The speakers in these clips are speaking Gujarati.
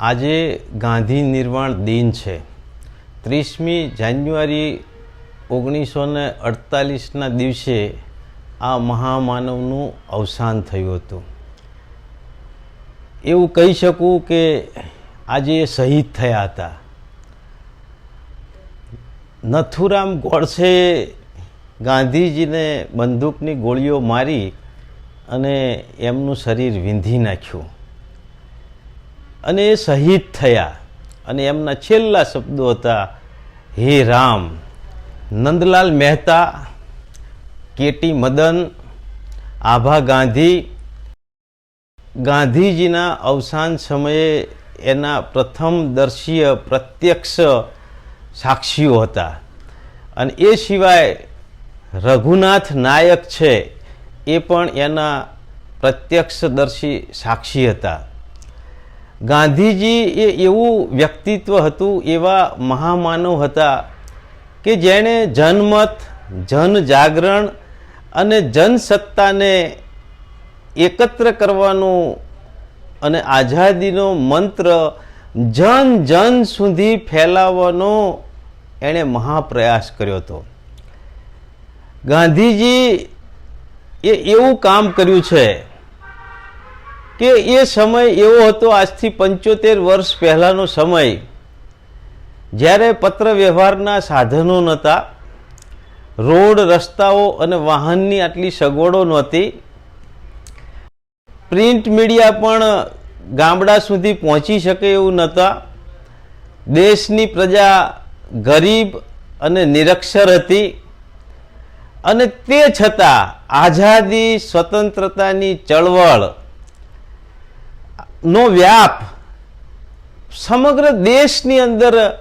આજે ગાંધી નિર્વાણ દિન છે. ત્રીસમી જાન્યુઆરી ઓગણીસો ને અડતાલીસના દિવસે આ મહામાનવનું અવસાન થયું હતું. એવું કહી શકું કે આજે એ શહીદ થયા હતા. નથુરામ ગોડસે ગાંધીજીને બંદૂકની ગોળીઓ મારી અને એમનું શરીર વીંધી નાખ્યું. અને શહીદ થયા. અને એમના છેલ્લા શબ્દો હતા, હે રામ. નંદલાલ મહેતા, કેટી મદન, આભા ગાંધી. ગાંધીજીના અવસાન સમયે એના પ્રથમ દર્શીય પ્રત્યક્ષ સાક્ષીઓ હતા. અને એ સિવાય રઘુનાથ નાયક છે, એ પણ એના પ્રત્યક્ષદર્શી સાક્ષી હતા. ગાંધીજી એ એવું વ્યક્તિત્વ હતું, એવા મહામાનવ હતા કે જેણે જનમત જન જાગરણ અને જનસત્તાને એકત્ર કરવાનું અને આઝાદીનો મંત્ર જન જન સુધી ફેલાવવાનો એણે મહાપ્રયાસ કર્યો હતો. ગાંધીજી એ એવું કામ કર્યું છે કે એ સમય એવો હતો આજથી પંચોતેર વર્ષ પહેલાંનો સમય. જ્યારે પત્ર વ્યવહારના સાધનો નહોતા, રોડ, રસ્તાઓ અને વાહનની આટલી સગવડો નહોતી, પ્રિન્ટ મીડિયા પણ ગામડા સુધી પહોંચી શકે એવું નહોતા, દેશની પ્રજા ગરીબ અને નિરક્ષર હતી અને તે છતાં આઝાદી સ્વતંત્રતાની ચળવળ નો વ્યાપ. સમગ્ર દેશની અંદર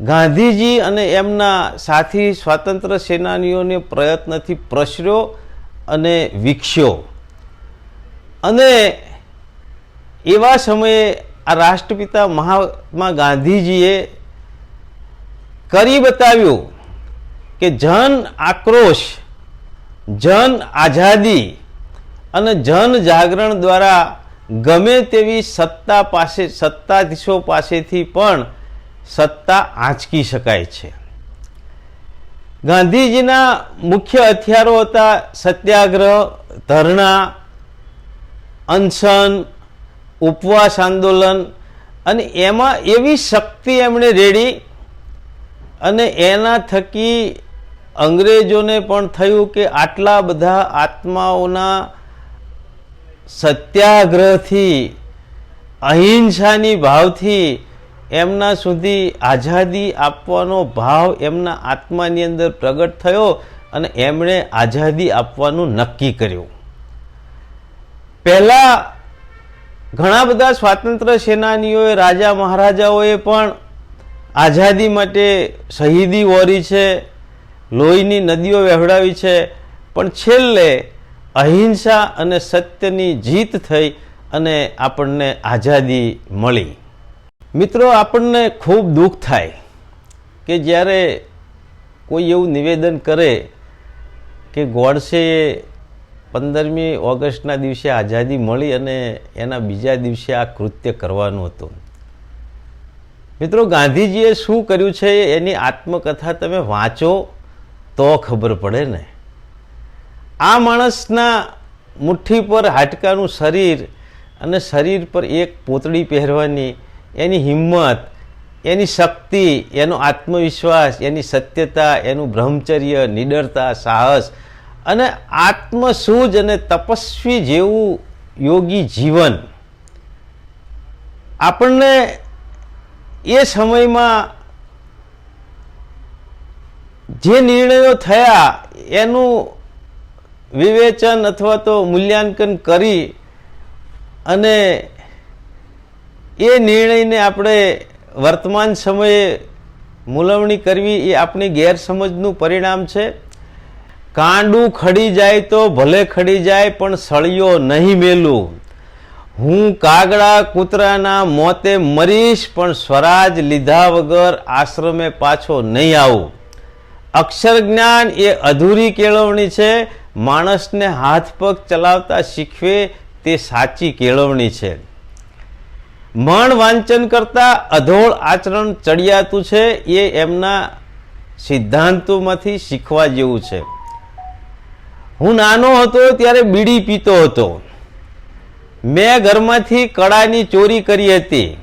ગાંધીજી અને એમના સાથી સ્વાતંત્ર્ય સેનાનીઓને પ્રયત્નથી પ્રસર્યો અને વિકસ્યો. અને એવા સમયે આ રાષ્ટ્રપિતા મહાત્મા ગાંધીજીએ કરી બતાવ્યું કે જન આક્રોશ, જન આઝાદી અને જન જાગરણ દ્વારા ગમે તેવી સત્તા પાસે, સત્તાધીશો પાસેથી પણ સત્તા આંચકી શકાય છે. ગાંધીજીના મુખ્ય હથિયારો હતા સત્યાગ્રહ, ધરણા, અનશન, ઉપવાસ આંદોલન અને એમાં એવી શક્તિ એમણે રેડી અને એના થકી અંગ્રેજોને પણ થયું કે આટલા બધા આત્માઓના સત્યાગ્રહથી, અહિંસાની ભાવથી એમના સુધી આઝાદી આપવાનો ભાવ એમના આત્માની અંદર પ્રગટ થયો અને એમણે આઝાદી આપવાનું નક્કી કર્યું. પહેલા ઘણા બધા સ્વાતંત્ર્ય સેનાનીઓએ, રાજા મહારાજાઓએ પણ આઝાદી માટે શહીદી વોરી છે, લોહીની નદીઓ વહેવડાવી છે, પણ છેલ્લે અહિંસા અને સત્યની જીત થઈ અને આપણને આઝાદી મળી. મિત્રો, આપણને ખૂબ દુઃખ થાય કે જ્યારે કોઈ એવું નિવેદન કરે કે ગોડસેએ પંદરમી ઓગસ્ટના દિવસે આઝાદી મળી અને એના બીજા દિવસે આ કૃત્ય કરવાનું હતું. મિત્રો, ગાંધીજીએ શું કર્યું છે? એની આત્મકથા તમે વાંચો તો ખબર પડે ને. આ માણસના મુઠ્ઠી પર હાડકાનું શરીર અને શરીર પર એક પોતળી પહેરવાની એની હિંમત, એની શક્તિ, એનો આત્મવિશ્વાસ, એની સત્યતા, એનું બ્રહ્મચર્ય, નિડરતા, સાહસ અને આત્મસૂજ અને તપસ્વી જેવું યોગી જીવન. આપણને એ સમયમાં જે નિર્ણયો થયા એનું વિવેચન અથવા તો મૂલ્યાંકન કરી અને એ નિર્ણયને આપણે વર્તમાન સમયે મૂલવણી કરવી એ આપણી ગેરસમજનું પરિણામ છે. કાંડું ખડી જાય તો ભલે ખડી જાય પણ સળિયો નહીં મેલું. હું કાગડા કૂતરાના મોતે મરીશ પણ સ્વરાજ લીધા વગર આશ્રમે પાછો નહીં આવું. અક્ષર જ્ઞાન એ અધૂરી કેળવણી છે. માણસને હાથ પગ ચલાવતા શીખવે તે સાચી કેળવણી છે. મણ વાંચન કરતા અધોળ આચરણ ચડિયાતું છે એ એમના સિદ્ધાંતોમાંથી શીખવા જેવું છે. હું નાનો હતો ત્યારે બીડી પીતો હતો. મેં ઘરમાંથી કળાની ચોરી કરી હતી.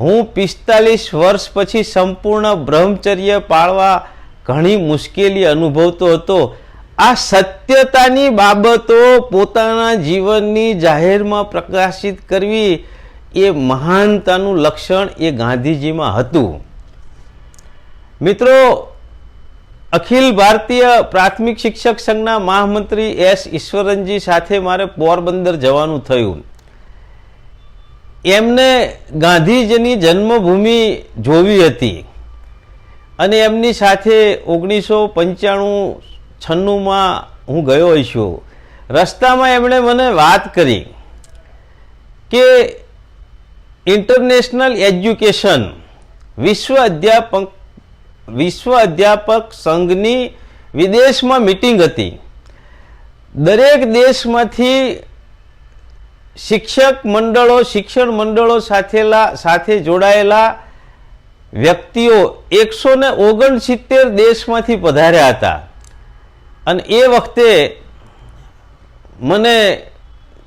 હું પિસ્તાલીસ વર્ષ પછી સંપૂર્ણ બ્રહ્મચર્ય પાળવા ઘણી મુશ્કેલી અનુભવતો હતો. આ સત્યતાની બાબતો પોતાના જીવનની જાહેરમાં પ્રકાશિત કરવી એ મહાનતાનું લક્ષણ એ ગાંધીજીમાં હતું. મિત્રો, અખિલ ભારતીય પ્રાથમિક શિક્ષક સંઘના મહામંત્રી એસ ઈશ્વરનજી સાથે મારે પોરબંદર જવાનું થયું. એમને ગાંધીજીની જન્મભૂમિ જોવી હતી અને એમની સાથે ઓગણીસો પંચાણું છન્નુંમાં હું ગયો છું. રસ્તામાં એમણે મને વાત કરી કે ઇન્ટરનેશનલ એજ્યુકેશન વિશ્વ અધ્યાપક વિશ્વ અધ્યાપક સંઘની વિદેશમાં મિટિંગ હતી. દરેક દેશમાંથી શિક્ષક મંડળો, શિક્ષણ મંડળો સાથેલા, સાથે જોડાયેલા વ્યક્તિઓ એકસો ઓગણસિત્તેર દેશમાંથી પધાર્યા હતા. અને એ વખતે મને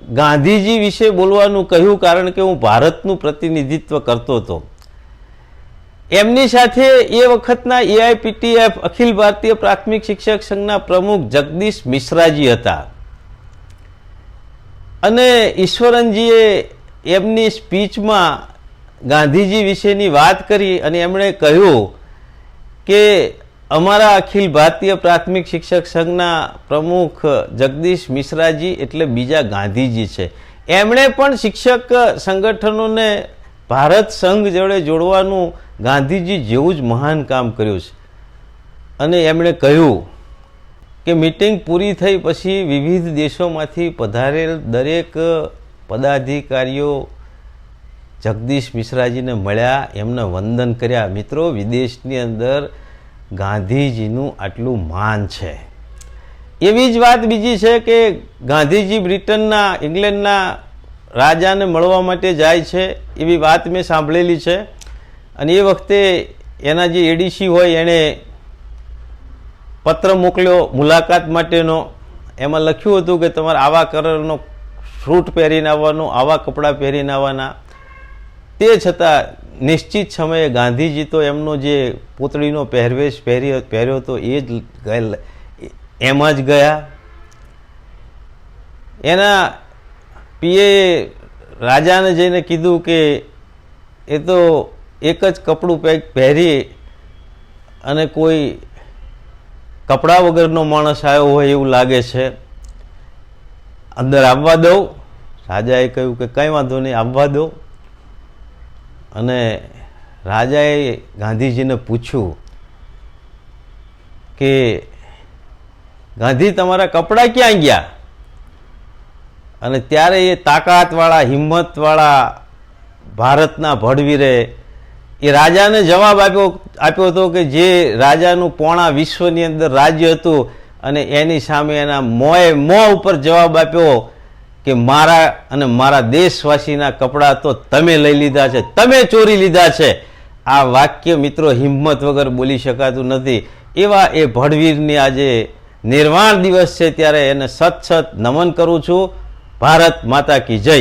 ગાંધીજી વિશે બોલવાનું કહ્યું કારણ કે હું ભારતનું પ્રતિનિધિત્વ કરતો હતો. એમની સાથે એ વખતના એઆઈપીટીએફ અખિલ ભારતીય પ્રાથમિક શિક્ષક સંઘના પ્રમુખ જગદીશ મિશ્રાજી હતા. અને ઈશ્વરનજીએ એમની સ્પીચમાં ગાંધીજી વિશેની વાત કરી અને એમણે કહ્યું કે અમારા અખિલ ભારતીય પ્રાથમિક શિક્ષક સંઘના પ્રમુખ જગદીશ મિશ્રાજી એટલે બીજા ગાંધીજી છે. એમણે પણ શિક્ષક સંગઠનોને ભારત સંઘ જોડે જોડવાનું ગાંધીજી જેવું જ મહાન કામ કર્યું છે. અને એમણે કહ્યું કે મિટિંગ પૂરી થઈ પછી વિવિધ દેશોમાંથી પધારેલ દરેક પદાધિકારીઓ જગદીશ મિશ્રાજીને મળ્યા, એમને વંદન કર્યા. મિત્રો, વિદેશની અંદર ગાંધીજીનું આટલું માન છે. એવી જ વાત બીજી છે કે ગાંધીજી બ્રિટનના, ઇંગ્લેન્ડના રાજાને મળવા માટે જાય છે એવી વાત મેં સાંભળેલી છે. અને એ વખતે એના જે એડીસી હોય એણે પત્ર મોકલ્યો મુલાકાત માટેનો. એમાં લખ્યું હતું કે તમારે આવા કલરનો સૂટ પહેરીને આવવાનો, આવા કપડાં પહેરીને આવવાના. તે છતાં નિશ્ચિત સમયે ગાંધીજી તો એમનો જે પૂતળીનો પહેરવેશ પહેર્યો પહેર્યો હતો, એ જ એમ જ ગયા. એના પીએ રાજાને જઈને કીધું કે એ તો એક જ કપડું પહે- પહેરી અને કોઈ કપડા વગરનો માણસ આવ્યો હોય એવું લાગે છે. અંદર આવવા દઉં. રાજાએ કહ્યું કે કંઈ વાંધો નહીં, આવવા દો અને રાજાએ ગાંધીજીને પૂછ્યું કે, ગાંધી, તમારા કપડાં ક્યાં ગયા? અને ત્યારે એ તાકાતવાળા, હિંમતવાળા ભારતના ભડવીરે એ રાજાને જવાબ આપ્યો આપ્યો હતો કે જે રાજાનું પોણા વિશ્વની અંદર રાજ્ય હતું અને એની સામે એના મોએ મોં ઉપર જવાબ આપ્યો કે મારા અને મારા દેશવાસીના કપડાં તો તમે લઈ લીધા છે, તમે ચોરી લીધા છે. આ વાક્ય મિત્રો હિંમત વગર બોલી શકાતું નથી. એવા એ ભડવીરની આજે નિર્વાણ દિવસ છે, ત્યારે એને સત સત નમન કરું છું. ભારત માતા કી જય.